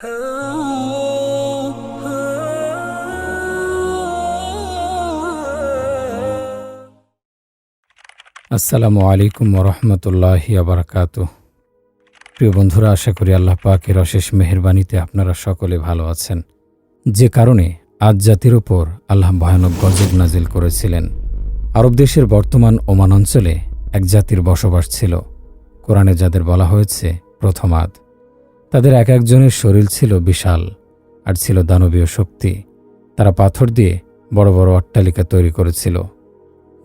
আসসালামু আলাইকুম রহমতুল্লাহ আবরাকাত। প্রিয় বন্ধুরা, আশা করি আল্লাহ পাকের অশেষ মেহরবানিতে আপনারা সকলে ভালো আছেন। যে কারণে আজ জাতির ওপর আল্লাহ ভয়ানক গজব নাজিল করেছিলেন। আরব দেশের বর্তমান ওমান অঞ্চলে এক জাতির বসবাস ছিল। কোরআনে যাদের বলা হয়েছে, প্রথম আদ। তাদের এক একজনের শরীর ছিল বিশাল আর ছিল দানবীয় শক্তি। তারা পাথর দিয়ে বড় বড় অট্টালিকা তৈরি করেছিল।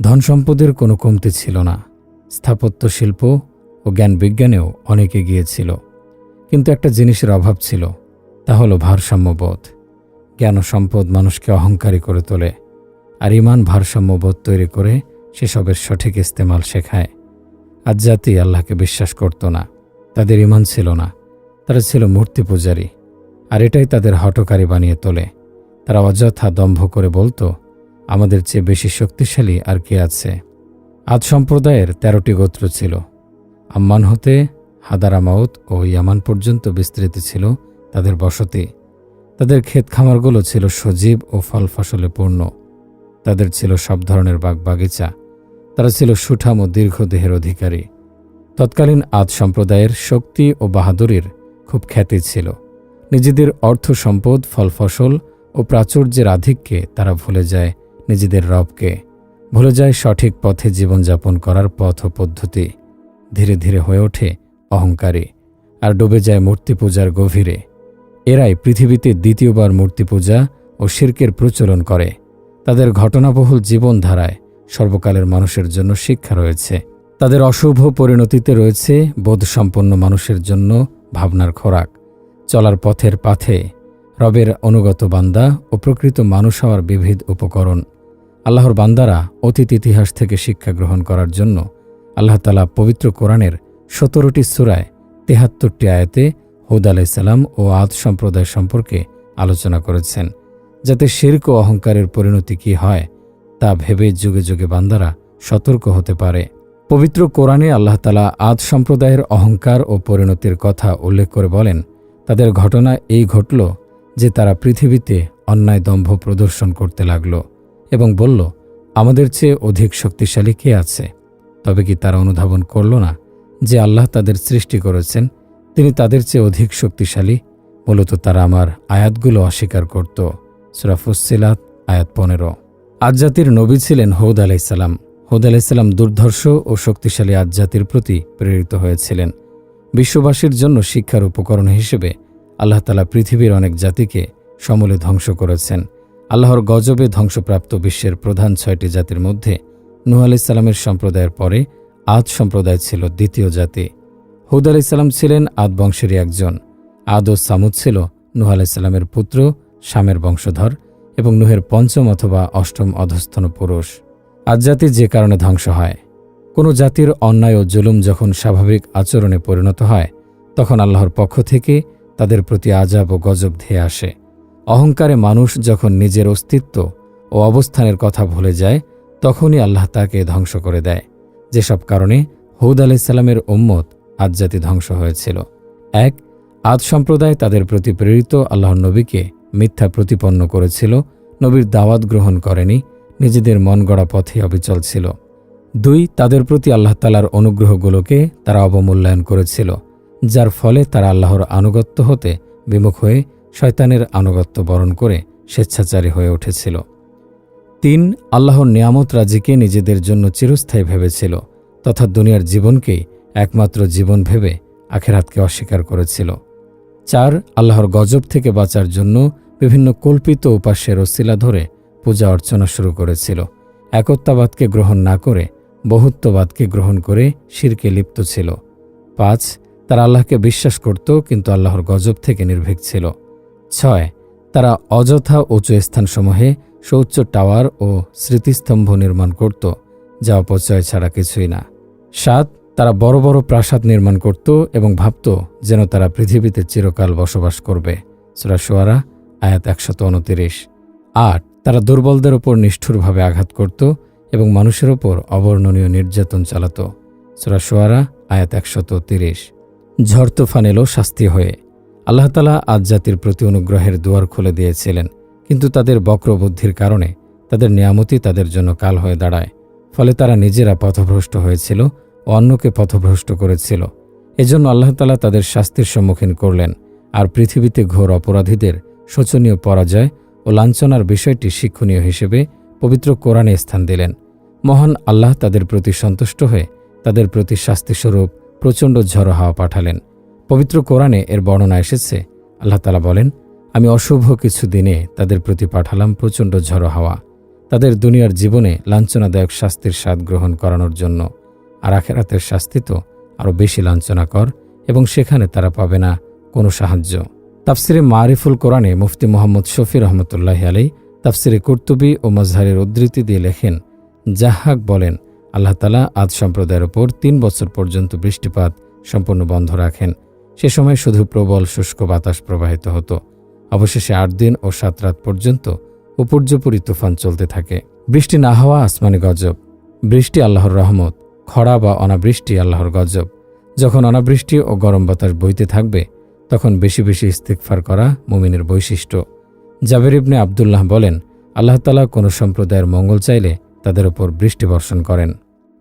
ধন সম্পদের কোনো কমতি ছিল না। স্থাপত্য শিল্প ও জ্ঞান বিজ্ঞানেও অনেকে গিয়েছিল কিন্তু একটা জিনিসের অভাব ছিল, তা হলো ভারসাম্যবোধ। জ্ঞান ও সম্পদ মানুষকে অহংকারী করে তোলে আর ইমান ভারসাম্যবোধ তৈরি করে সেসবের সঠিক ইস্তেমাল শেখায়। আজ জাতি আল্লাহকে বিশ্বাস করত না, তাদের ইমান ছিল না। তারা ছিল মূর্তি পূজারী, আর এটাই তাদের হটকারী বানিয়ে তোলে। তারা অযথা দম্ভ করে বলতো, আমাদের চেয়ে বেশি শক্তিশালী আর কে আছে? আদ সম্প্রদায়ের তেরোটি গোত্র ছিল। আম্মান হতে হাদারামাউত ও ইয়ামান পর্যন্ত বিস্তৃত ছিল তাদের বসতি। তাদের ক্ষেত খামারগুলো ছিল সজীব ও ফল ফসলে পূর্ণ। তাদের ছিল সব ধরনের বাগ বাগিচা। তারা ছিল সুঠাম ও দীর্ঘ দেহের অধিকারী। তৎকালীন আদ সম্প্রদায়ের শক্তি ও বাহাদুরির খুব খ্যাতি ছিল। নিজেদের অর্থ সম্পদ, ফল ফসল ও প্রাচুর্যের আধিক্যে তারা ভুলে যায় নিজেদের রবকে। ভুলে যায় সঠিক পথে জীবনযাপন করার পথ ও পদ্ধতি। ধীরে ধীরে হয়ে ওঠে অহংকারী আর ডুবে যায় মূর্তি পূজার গভীরে। এরাই পৃথিবীতে দ্বিতীয়বার মূর্তি পূজা ও শির্কের প্রচলন করে। তাদের ঘটনাবহুল জীবনধারায় সর্বকালের মানুষের জন্য শিক্ষা রয়েছে। তাদের অশুভ পরিণতিতে রয়েছে বোধসম্পন্ন মানুষের জন্য ভাবনার খোরাক, চলার পথের পাথে, রবের অনুগত বান্দা ও প্রকৃত মানুষ হওয়ার বিবিধ উপকরণ। আল্লাহর বান্দারা অতীত ইতিহাস থেকে শিক্ষা গ্রহণ করার জন্য আল্লাহ তালা পবিত্র কোরআনের সতেরোটি সুরায় তেহাত্তরটি আয়াতে হৌদ আলাইসাল্লাম ও আদ সম্প্রদায় সম্পর্কে আলোচনা করেছেন, যাতে শির্ক অহংকারের পরিণতি কি হয় তা ভেবে যুগে যুগে বান্দারা সতর্ক হতে পারে। পবিত্র কোরআনে আল্লাহ তালা আদ সম্প্রদায়ের অহংকার ও পরিণতির কথা উল্লেখ করে বলেন, তাদের ঘটনা এই ঘটল যে তারা পৃথিবীতে অন্যায় দম্ভ প্রদর্শন করতে লাগল এবং বলল, আমাদের চেয়ে অধিক শক্তিশালী কে আছে? তবে কি তারা অনুধাবন করল না যে আল্লাহ তাদের সৃষ্টি করেছেন? তিনি তাদের চেয়ে অধিক শক্তিশালী? মূলত তারা আমার আয়াতগুলো অস্বীকার করত। সুরাফুসিলাত আয়াত পনেরো। আজ জাতির নবী ছিলেন হৌদ আলাইসাল্লাম হৌদ আলাইসাল্লাম দুর্ধর্ষ ও শক্তিশালী আজ জাতির প্রতি প্রেরিত হয়েছিলেন। বিশ্ববাসীর জন্য শিক্ষার উপকরণ হিসেবে আল্লাহ তালা পৃথিবীর অনেক জাতিকে সমূলে ধ্বংস করেছেন। আল্লাহর গজবে ধ্বংসপ্রাপ্ত বিশ্বের প্রধান ছয়টি জাতির মধ্যে নুহ আলাইসাল্লামের সম্প্রদায়ের পরে আদ সম্প্রদায় ছিল দ্বিতীয় জাতি। হুদ আলাইসাল্লাম ছিলেন আদ বংশেরই একজন। আদ ও সামুদ ছিল নুহ আলাইসাল্লামের পুত্র, শামের বংশধর এবং নুহের পঞ্চম অথবা অষ্টম অধস্থন পুরুষ। আজ জাতি যে কারণে ধ্বংস হয়। কোনো জাতির অন্যায় ও জুলুম যখন স্বাভাবিক আচরণে পরিণত হয়, তখন আল্লাহর পক্ষ থেকে তাদের প্রতি আজাব ও গজব ধেয়ে আসে। অহংকারে মানুষ যখন নিজের অস্তিত্ব ও অবস্থানের কথা ভুলে যায়, তখনই আল্লাহ তাকে ধ্বংস করে দেয়। যেসব কারণে হৌদ আলাইসাল্লামের উম্মত আজ জাতি ধ্বংস হয়েছিল। এক, আদ সম্প্রদায় তাদের প্রতি প্রেরিত আল্লাহর নবীকে মিথ্যা প্রতিপন্ন করেছিল, নবীর দাওয়াত গ্রহণ করেনি নিজেদের মন গড়া পথে অবিচল ছিল। দুই, তাদের প্রতি আল্লাহ তালার অনুগ্রহগুলোকে তারা অবমূল্যায়ন করেছিল, যার ফলে তারা আল্লাহর আনুগত্য হতে বিমুখ হয়ে শয়তানের আনুগত্য বরণ করে স্বেচ্ছাচারী হয়ে উঠেছিল। তিন, আল্লাহর নিয়ামত রাজিকে নিজেদের জন্য চিরস্থায়ী ভেবেছিল, তথা দুনিয়ার জীবনকেই একমাত্র জীবন ভেবে আখেরাতকে অস্বীকার করেছিল। চার, আল্লাহর গজব থেকে বাঁচার জন্য বিভিন্ন কল্পিত উপাস্যের ওসিলা ধরে পূজা অর্চনা শুরু করেছিল। একত্বাবাদকে গ্রহণ না করে, বহুত্ববাদকে গ্রহণ করে শিরকে লিপ্ত ছিল। পাঁচ, তারা আল্লাহকে বিশ্বাস করত, কিন্তু আল্লাহর গজব থেকে নির্ভীক ছিল। ছয়, তারা অযথা উঁচু স্থানসমূহে সৌচ্চ টাওয়ার ও স্মৃতিস্তম্ভ নির্মাণ করত, যা অপচয় ছাড়া কিছুই না। সাত, তারা বড় বড় প্রাসাদ নির্মাণ করত এবং ভাবত যেন তারা পৃথিবীতে চিরকাল বসবাস করবে। সুরা সোয়ারা আয়াত একশত উনতিরিশ। আট তারা দুর্বলদের ওপর নিষ্ঠুরভাবে আঘাত করত এবং মানুষের ওপর অবর্ণনীয় নির্যাতন চালাত। সুরা সোয়ারা আয়াত একশত তিরিশ। ঝড় তুফান এলো শাস্তি হয়ে। আল্লাহ তালা আজ জাতির প্রতি অনুগ্রহের দুয়ার খুলে দিয়েছিলেন, কিন্তু তাদের বক্রবুদ্ধির কারণে তাদের নিয়ামতি তাদের জন্য কাল হয়ে দাঁড়ায়। ফলে তারা নিজেরা পথভ্রষ্ট হয়েছিল ও অন্যকে পথভ্রষ্ট করেছিল। এজন্য আল্লাহ তালা তাদের শাস্তির সম্মুখীন করলেন, আর পৃথিবীতে ঘোর অপরাধীদের শোচনীয় পরাজয় ও লাঞ্ছনার বিষয়টি শিক্ষণীয় হিসেবে পবিত্র কোরআনে স্থান দিলেন। মহান আল্লাহ তাদের প্রতি সন্তুষ্ট হয়ে তাদের প্রতি শাস্তিস্বরূপ প্রচণ্ড ঝড়ো হাওয়া পাঠালেন। পবিত্র কোরআনে এর বর্ণনা এসেছে, আল্লাহ তালা বলেন, আমি অশুভ কিছু দিনে তাদের প্রতি পাঠালাম প্রচণ্ড ঝড়ো হাওয়া। তাদের দুনিয়ার জীবনে লাঞ্ছনাদায়ক শাস্তির স্বাদ গ্রহণ করানোর জন্য। আর আখেরাতের শাস্তি তো আরও বেশি লাঞ্ছনাকর এবং সেখানে তারা পাবে না কোনো সাহায্য। তাফসিরে মারিফুল কোরআনে মুফতি মোহাম্মদ শফি রহমতুল্লাহ আলী তাফসিরে কুর্তুবি ও মজহারের উদ্ধৃতি দিয়ে লেখেন জাহাক বলেন, আল্লাহ তালা আদ সম্প্রদায়ের ওপর তিন বছর পর্যন্ত বৃষ্টিপাত সম্পূর্ণ বন্ধ রাখেন। সে সময় শুধু প্রবল শুষ্ক বাতাস প্রবাহিত হতো। অবশেষে আট দিন ও সাত রাত পর্যন্ত উপর্যপুরী তুফান চলতে থাকে। বৃষ্টি না হওয়া আসমানি গজব। বৃষ্টি আল্লাহর রহমত, খরা বা অনাবৃষ্টি আল্লাহর গজব। যখন অনাবৃষ্টি ও গরম বাতাস বইতে থাকবে তখন বেশি বেশি ইস্তিকফার করা মুমিনের বৈশিষ্ট্য। জাবের ইবনে আবদুল্লাহ বলেন, আল্লাহ তালা কোনো সম্প্রদায়ের মঙ্গল চাইলে তাদের ওপর বৃষ্টি বর্ষণ করেন।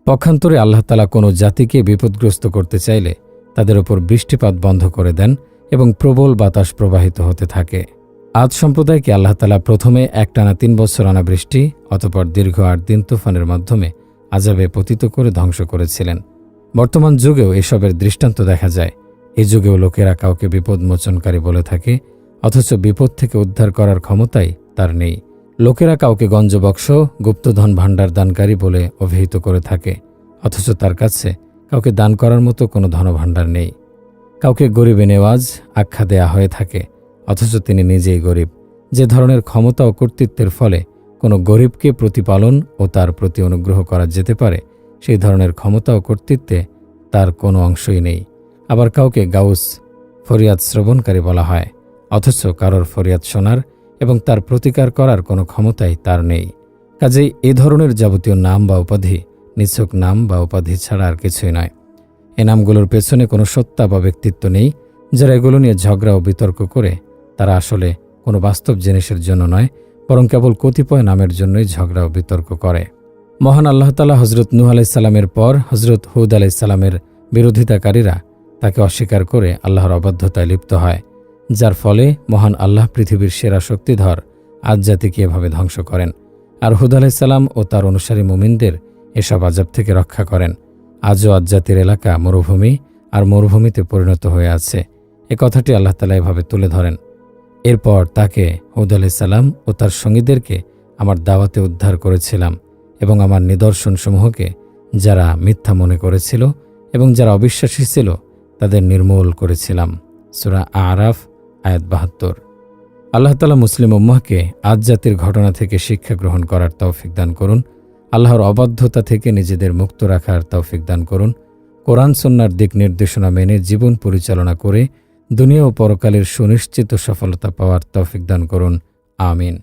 পক্ষান্তরে আল্লাহ তালা কোনো জাতিকে বিপদগ্রস্ত করতে চাইলে তাদের ওপর বৃষ্টিপাত বন্ধ করে দেন এবং প্রবল বাতাস প্রবাহিত হতে থাকে। আজ সম্প্রদায়কে আল্লাহ তালা প্রথমে একটানা তিন বছর অনাবৃষ্টি, অতপর দীর্ঘ আট দিন তুফানের মাধ্যমে আজাবে পতিত করে ধ্বংস করেছিলেন। বর্তমান যুগেও এসবের দৃষ্টান্ত দেখা যায়। এই যুগেও লোকেরা কাউকে বিপদ মোচনকারী বলে থাকে, অথচ বিপদ থেকে উদ্ধার করার ক্ষমতাই তার নেই। লোকেরা কাউকে গঞ্জবক্স গুপ্তধন ভাণ্ডার দানকারী বলে অভিহিত করে থাকে, অথচ তার কাছে কাউকে দান করার মতো কোনো ধনভাণ্ডার নেই। কাউকে গরিবে নেওয়াজ আখ্যা দেয়া হয়ে থাকে, অথচ তিনি নিজেই গরিব। যে ধরনের ক্ষমতা ও কর্তৃত্বের ফলে কোনো গরিবকে প্রতিপালন ও তার প্রতি অনুগ্রহ করা যেতে পারে, সেই ধরনের ক্ষমতা ও কর্তৃত্বে তার কোনো অংশই নেই। আবার কাউকে গাউস ফরিয়াদ শ্রবণকারী বলা হয়, অথচ কারোর ফরিয়াদ শোনার এবং তার প্রতিকার করার কোনো ক্ষমতাই তার নেই। কাজেই এ ধরনের যাবতীয় নাম বা উপাধি, নিছক নাম বা উপাধি ছাড়া আর কিছুই নয়। এ নামগুলোর পেছনে কোনো সত্তা বা ব্যক্তিত্ব নেই, যারা এগুলো নিয়ে ঝগড়া ও বিতর্ক করে। তারা আসলে কোনো বাস্তব জিনিসের জন্য নয়, বরং কেবল কতিপয় নামের জন্যই ঝগড়া ও বিতর্ক করে। মহান আল্লাহতালা হজরত নূহ আলাইসাল্লামের পর হজরত হুদ আলাইসাল্লামের বিরোধিতাকারীরা তাকে অস্বীকার করে আল্লাহর অবাধ্যতায় লিপ্ত হয়, যার ফলে মহান আল্লাহ পৃথিবীর সেরা শক্তিধর আজ জাতিকে এভাবে ধ্বংস করেন। আর হুদ আলাইসাল্লাম ও তার অনুসারী মুমিনদের এসব আজাব থেকে রক্ষা করেন। আজও আজ জাতির এলাকা মরুভূমি আর মরুভূমিতে পরিণত হয়ে আছে। এ কথাটি আল্লাহ তালা এভাবে তুলে ধরেন। এরপর তাকে হুদ আলাইসাল্লাম ও তার সঙ্গীদেরকে আমার দাওয়াতে উদ্ধার করেছিলাম এবং আমার নিদর্শনসমূহকে যারা মিথ্যা মনে করেছিল এবং যারা অবিশ্বাসী ছিল তাদের নির্মূল করেছিলাম। সুরা আরাফ, আয়াত বাহাত্তর। আল্লাহ তালা মুসলিম উম্মাহকে আজ জাতির ঘটনা থেকে শিক্ষা গ্রহণ করার তৌফিক দান করুন। আল্লাহর অবাধ্যতা থেকে নিজেদের মুক্ত রাখার তৌফিক দান করুন। কোরআন সন্ন্যার দিক নির্দেশনা মেনে জীবন পরিচালনা করে দুনিয়া ও পরকালের সুনিশ্চিত সফলতা পাওয়ার তৌফিক দান করুন। আমিন।